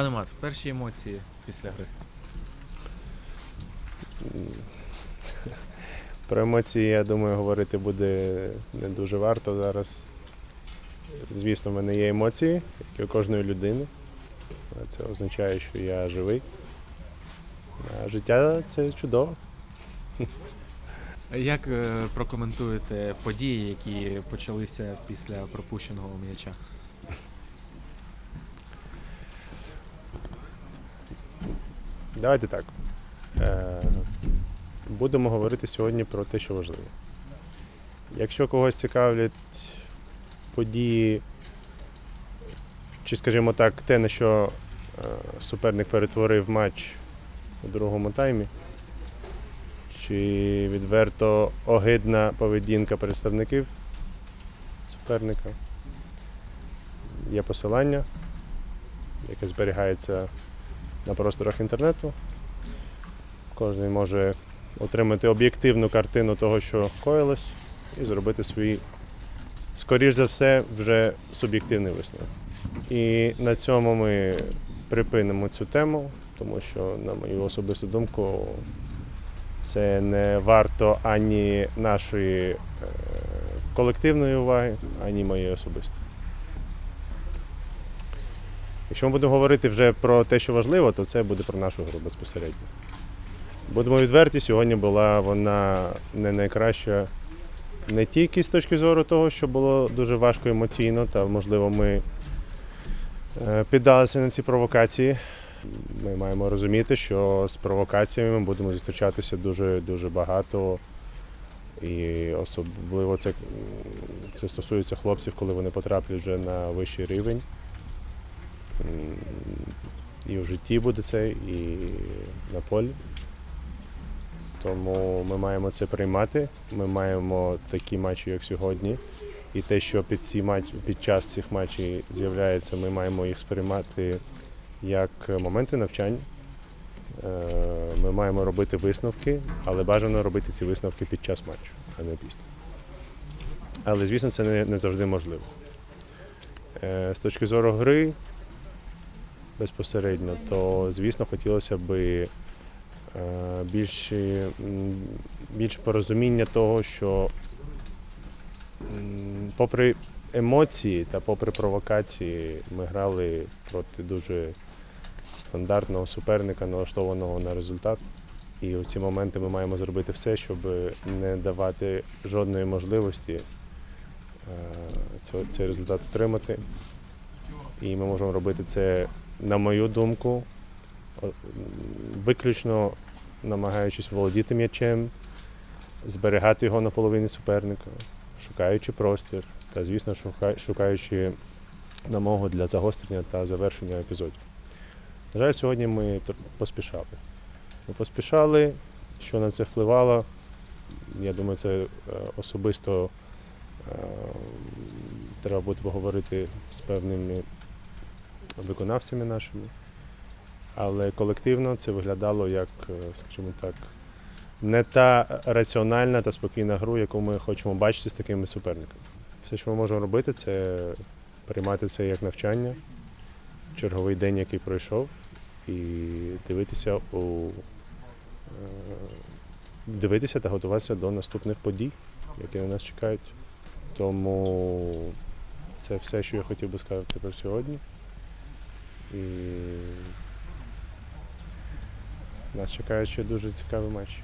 Пане Мат, перші емоції після гри. Про емоції, я думаю, говорити буде не дуже варто зараз. Звісно, в мене є емоції, як і у кожної людини. Це означає, що я живий. А життя це чудово. Як е, прокоментуєте події, які почалися після пропущеного м'яча? Давайте так. Е, Будемо говорити сьогодні про те, що важливо. Якщо когось цікавлять події, чи, скажімо так, те, на що е, суперник перетворив матч у другому таймі, чи відверто огидна поведінка представників суперника, є посилання, яке зберігається на просторах інтернету. Кожен може отримати об'єктивну картину того, що коїлось, і зробити свій, скоріш за все, вже суб'єктивний висновок. І на цьому ми припинимо цю тему, тому що, на мою особисту думку, це не варто ані нашої е, колективної уваги, ані моєї особистої. Якщо ми будемо говорити вже про те, що важливо, то це буде про нашу гру безпосередньо. Будемо відверті, сьогодні була вона не найкраща не тільки з точки зору того, що було дуже важко емоційно, та можливо ми е, піддалися на ці провокації. Ми маємо розуміти, що з провокаціями ми будемо зустрічатися дуже дуже багато. І особливо це, це стосується хлопців, коли вони потраплять вже на вищий рівень. І в житті буде це, і на полі. Тому ми маємо це приймати. Ми маємо такі матчі, як сьогодні. І те, що під, ці матч, під час цих матчів з'являється, ми маємо їх сприймати як моменти навчання. Е, Ми маємо робити висновки, але бажано робити ці висновки під час матчу, а не після. Але, звісно, це не, не завжди можливо. Е, З точки зору гри безпосередньо, то, звісно, хотілося б більше, більше порозуміння того, що попри емоції та попри провокації ми грали проти дуже стандартного суперника, налаштованого на результат. І у ці моменти ми маємо зробити все, щоб не давати жодної можливості е, цей результат отримати. І ми можемо робити це, на мою думку, виключно намагаючись володіти м'ячем, зберігати його на половині суперника, шукаючи простір та, звісно, шукаючи намогу для загострення та завершення епізодів. На жаль, сьогодні ми поспішали. Ми поспішали, що на це впливало. Я думаю, це е, особисто е, треба буде поговорити з певними виконавцями нашими. Але колективно це виглядало як, е, скажімо так, не та раціональна та спокійна гру, яку ми хочемо бачити з такими суперниками. Все, що ми можемо робити, це приймати це як навчання, черговий день, який пройшов, і дивитися у е, дивитися та готуватися до наступних подій, які на нас чекають. Тому це все, що я хотів би сказати про сьогодні. І нас чекає ще дуже цікавий матч.